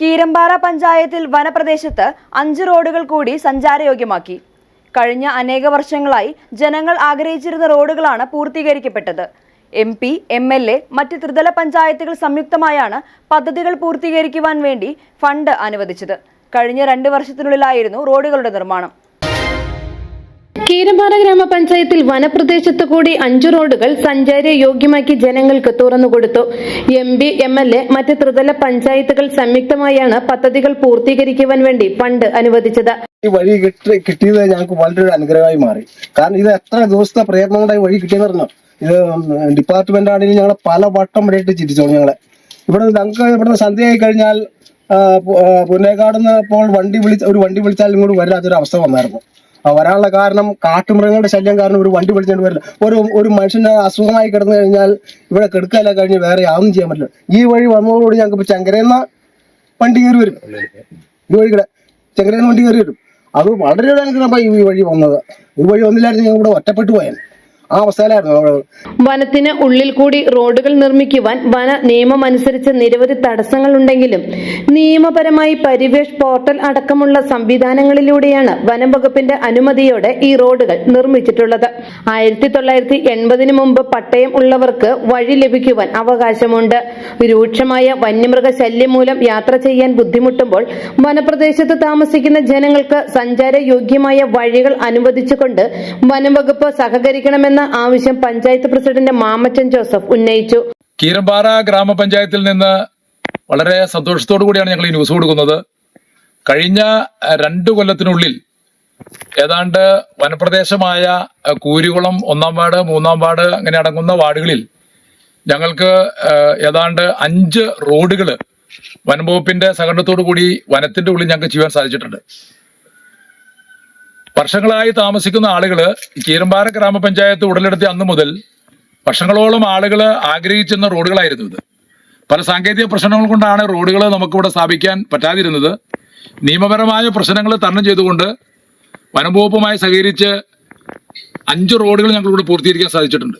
കീരമ്പാറ പഞ്ചായത്തിൽ വനപ്രദേശത്ത് അഞ്ച് റോഡുകൾ കൂടി സഞ്ചാരയോഗ്യമാക്കി. കഴിഞ്ഞ അനേക വർഷങ്ങളായി ജനങ്ങൾ ആഗ്രഹിച്ചിരുന്ന റോഡുകളാണ് പൂർത്തീകരിക്കപ്പെട്ടത്. M P M L A മറ്റ് ത്രിതല പഞ്ചായത്തുകൾ സംയുക്തമായാണ് പദ്ധതികൾ പൂർത്തീകരിക്കുവാൻ വേണ്ടി ഫണ്ട് അനുവദിച്ചത്. കഴിഞ്ഞ രണ്ട് വർഷത്തിനുള്ളിലായിരുന്നു റോഡുകളുടെ നിർമ്മാണം. കീരമ്പാറ ഗ്രാമപഞ്ചായത്തിൽ വനപ്രദേശത്ത് കൂടി അഞ്ചു റോഡുകൾ സഞ്ചാര യോഗ്യമാക്കി ജനങ്ങൾക്ക് തുറന്നുകൊടുത്തു M P M L A മറ്റ് ത്രിതല പഞ്ചായത്തുകൾ സംയുക്തമായാണ് പദ്ധതികൾ പൂർത്തീകരിക്കുവാൻ വേണ്ടി ഫണ്ട് അനുവദിച്ചത്. ഈ വഴി കിട്ടി കിട്ടിയത് ഞങ്ങൾക്ക് വളരെ ഒരു അനുഗ്രഹമായി മാറി. കാരണം ഇത് എത്ര ദിവസത്തെ പ്രയത്നം വഴി കിട്ടിയെന്ന് പറഞ്ഞു ഇത് ഡിപ്പാർട്ട്മെന്റ് ആണെങ്കിലും ഞങ്ങളെ പല വട്ടം വരെയിട്ട് ചിരിച്ചോളൂ ഞങ്ങളെ. ഇവിടെ ഞങ്ങൾക്ക് ഇവിടെ സന്ധ്യയായി കഴിഞ്ഞാൽ പുന്നേക്കാട് നിന്ന് ഇപ്പോൾ വണ്ടി വിളിച്ച ഒരു വണ്ടി വിളിച്ചാൽ ഇങ്ങോട്ട് വരാത്തൊരു അവസ്ഥ വന്നായിരുന്നു. വരാനുള്ള കാരണം കാട്ടുമൃഗങ്ങളുടെ ശല്യം കാരണം ഒരു വണ്ടി പിടിച്ചുകൊണ്ട് വരില്ല. ഒരു ഒരു മനുഷ്യന് അസുഖമായി കിടന്നു കഴിഞ്ഞാൽ ഇവിടെ കെടുക്കല കഴിഞ്ഞ് വേറെ യാതൊന്നും ചെയ്യാൻ പറ്റില്ല. ഈ വഴി വന്നതോടുകൂടി ഞങ്ങൾക്ക് ഇപ്പൊ ചങ്കരയെന്ന വണ്ടി കയറി വരും. ഈ വഴി കൂടെ ചങ്കരേന്ന വണ്ടി കയറി വരും. അത് വളരെ അനുഗ്രഹമായി ഈ വഴി വന്നത്. ഈ വഴി വന്നില്ലായിരുന്നു ഞങ്ങൾ ഇവിടെ ഒറ്റപ്പെട്ടു പോയാൽ ആ അവസ്ഥയിലായിരുന്നു. വനത്തിന് ഉള്ളിൽ കൂടി റോഡുകൾ നിർമ്മിക്കുവാൻ വന നിയമം അനുസരിച്ച് നിരവധി തടസ്സങ്ങൾ ഉണ്ടെങ്കിലും നിയമപരമായി പരിവേഷ് പോർട്ടൽ അടക്കമുള്ള സംവിധാനങ്ങളിലൂടെയാണ് വനം വകുപ്പിന്റെ അനുമതിയോടെ ഈ റോഡുകൾ നിർമ്മിച്ചിട്ടുള്ളത്. ആയിരത്തി തൊള്ളായിരത്തി എൺപതിനു മുമ്പ് പട്ടയം ഉള്ളവർക്ക് വഴി ലഭിക്കുവാൻ അവകാശമുണ്ട്. രൂക്ഷമായ വന്യമൃഗ ശല്യം മൂലം യാത്ര ചെയ്യാൻ ബുദ്ധിമുട്ടുമ്പോൾ വനപ്രദേശത്ത് താമസിക്കുന്ന ജനങ്ങൾക്ക് സഞ്ചാര യോഗ്യമായ വഴികൾ അനുവദിച്ചുകൊണ്ട് വനം വകുപ്പ് സഹകരിക്കണമെന്ന ആവശ്യം പഞ്ചായത്ത് പ്രസിഡന്റ് മാമച്ചൻ ജോസഫ് ഉന്നയിച്ചു. കീരമ്പാറ ഗ്രാമപഞ്ചായത്തിൽ നിന്ന് വളരെ സന്തോഷത്തോടു കൂടിയാണ് ഞങ്ങൾ ഈ ന്യൂസ് കൊടുക്കുന്നത്. കഴിഞ്ഞ രണ്ടു കൊല്ലത്തിനുള്ളിൽ ഏതാണ്ട് വനപ്രദേശമായ കൂരികുളം ഒന്നാം വാർഡ് മൂന്നാം വാർഡ് അങ്ങനെ അടങ്ങുന്ന വാർഡുകളിൽ ഞങ്ങൾക്ക് ഏതാണ്ട് അഞ്ച് റോഡുകൾ വനംവകുപ്പിന്റെ സഹകരണത്തോടു കൂടി വനത്തിന്റെ ഉള്ളിൽ ഞങ്ങൾക്ക് ചെയ്യാൻ സാധിച്ചിട്ടുണ്ട്. വർഷങ്ങളായി താമസിക്കുന്ന ആളുകൾ കീരമ്പാറ ഗ്രാമപഞ്ചായത്ത് ഉടലെടുത്തി അന്ന് മുതൽ വർഷങ്ങളോളം ആളുകൾ ആഗ്രഹിച്ചിരുന്ന റോഡുകളായിരുന്നു ഇത്. പല സാങ്കേതിക പ്രശ്നങ്ങൾ കൊണ്ടാണ് റോഡുകൾ നമുക്കിവിടെ സ്ഥാപിക്കാൻ പറ്റാതിരുന്നത്. നിയമപരമായ പ്രശ്നങ്ങൾ തരണം ചെയ്തുകൊണ്ട് വനംവകുപ്പുമായി സഹകരിച്ച് അഞ്ച് റോഡുകൾ ഞങ്ങളിവിടെ പൂർത്തീകരിക്കാൻ സാധിച്ചിട്ടുണ്ട്.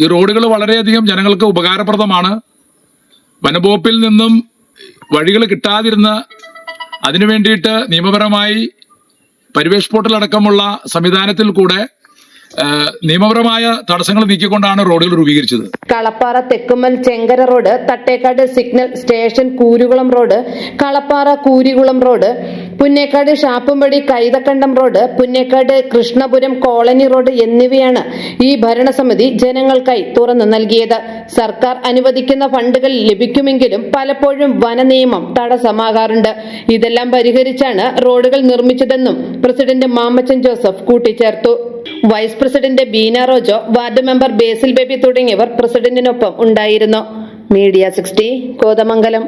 ഈ റോഡുകൾ വളരെയധികം ജനങ്ങൾക്ക് ഉപകാരപ്രദമാണ്. വനംവകുപ്പിൽ നിന്നും വഴികൾ കിട്ടാതിരുന്ന അതിനു വേണ്ടിയിട്ട് നിയമപരമായി പരിവേഷ് പോർട്ടൽ അടക്കമുള്ള സംവിധാനത്തിൽ കൂടെ നിയമപരമായ തടസ്സങ്ങൾ നീക്കിക്കൊണ്ടാണ് റോഡുകൾ രൂപീകരിച്ചത്. Kalappara Thekkumal Chenkara road Thattekkad signal station Koorukulam road Kalappara Koorikulam road Punnekkad Shappumpadi Kaithakandam road Punnekkad Krishnapuram colony road എന്നിവയാണ് ഈ ഭരണസമിതി ജനങ്ങൾക്കായി തുറന്നു നൽകിയത്. സർക്കാർ അനുവദിക്കുന്ന ഫണ്ടുകൾ ലഭിക്കുമെങ്കിലും പലപ്പോഴും വനനിയമം തടസ്സമാകാറുണ്ട്. ഇതെല്ലാം പരിഹരിച്ചാണ് റോഡുകൾ നിർമ്മിച്ചതെന്നും പ്രസിഡന്റ് മാമച്ചൻ ജോസഫ് കൂട്ടിച്ചേർത്തു. Vice president Beena Rojo ward member Basil Baby തുടങ്ങിയവർ പ്രസിഡന്റിനൊപ്പം ഉണ്ടായിരുന്നു. Media sixty Kothamangalam.